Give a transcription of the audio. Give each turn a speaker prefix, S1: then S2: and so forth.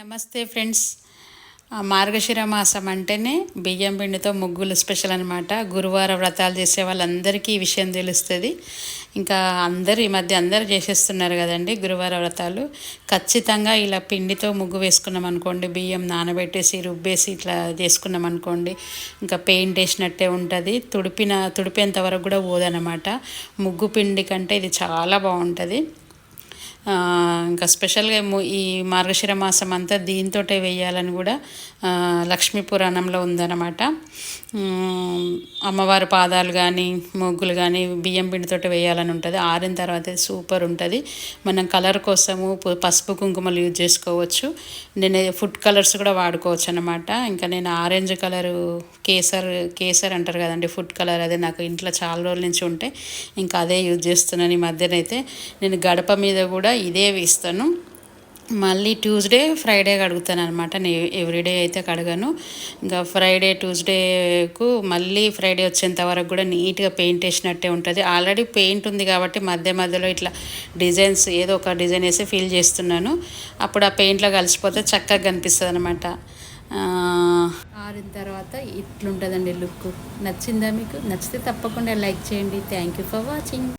S1: నమస్తే ఫ్రెండ్స్. మార్గశిర మాసం అంటేనే బియ్యం పిండితో ముగ్గులు స్పెషల్ అనమాట గురువార వ్రతాలు చేసే వాళ్ళందరికీ ఈ విషయం తెలుస్తుంది. ఇంకా అందరు ఈ మధ్య అందరు చేసేస్తున్నారు కదండి గురువార వ్రతాలు. ఖచ్చితంగా ఇలా పిండితో ముగ్గు వేసుకున్నాం అనుకోండి బియ్యం నానబెట్టేసి రుబ్బేసి ఇట్లా చేసుకున్నాం అనుకోండి ఇంకా పెయింట్ వేసినట్టే ఉంటుంది. తుడిపిన తుడిపేంత వరకు కూడా పోదనమాట ముగ్గు పిండి కంటే ఇది చాలా బాగుంటుంది. ఇంకా స్పెషల్గా ఈ మార్గశిర మాసం అంతా దీంతోటే వేయాలని కూడా లక్ష్మీ పురాణంలో ఉందన్నమాట. అమ్మవారి పాదాలు కానీ ముగ్గులు కానీ బియ్యం పిండితోటి వేయాలని ఉంటుంది. ఆరిన తర్వాత సూపర్ ఉంటుంది. మనం కలర్ కోసము పసుపు కుంకుమలు యూజ్ చేసుకోవచ్చు. నేను ఫుడ్ కలర్స్ కూడా వాడుకోవచ్చు అనమాట ఇంకా నేను ఆరెంజ్ కలరు కేసర్ కేసర్ అంటారు కదండి ఫుడ్ కలర్ అదే నాకు ఇంట్లో చాలా రోజుల నుంచి ఉంటే ఇంకా అదే యూజ్ చేస్తున్నాను ఈ మధ్యనైతే. నేను గడప మీద కూడా ఇదే వేస్తాను. మళ్ళీ ట్యూస్డే ఫ్రైడే కడుగుతాను అనమాట నేను ఎవ్రీడే అయితే కడగను. ఇంకా ఫ్రైడే ట్యూస్డేకు మళ్ళీ ఫ్రైడే వచ్చేంత వరకు కూడా నీట్గా పెయింట్ వేసినట్టే ఉంటుంది. ఆల్రెడీ పెయింట్ ఉంది కాబట్టి మధ్య మధ్యలో ఇట్లా డిజైన్స్ ఏదో ఒక డిజైన్ వేసి ఫిల్ చేస్తున్నాను. అప్పుడు ఆ పెయింట్లో కలిసిపోతే చక్కగా కనిపిస్తుంది అనమాట ఆరిన తర్వాత ఇట్లుంటుందండి లుక్. నచ్చిందా మీకు? నచ్చితే తప్పకుండా లైక్ చేయండి. Thank you for watching.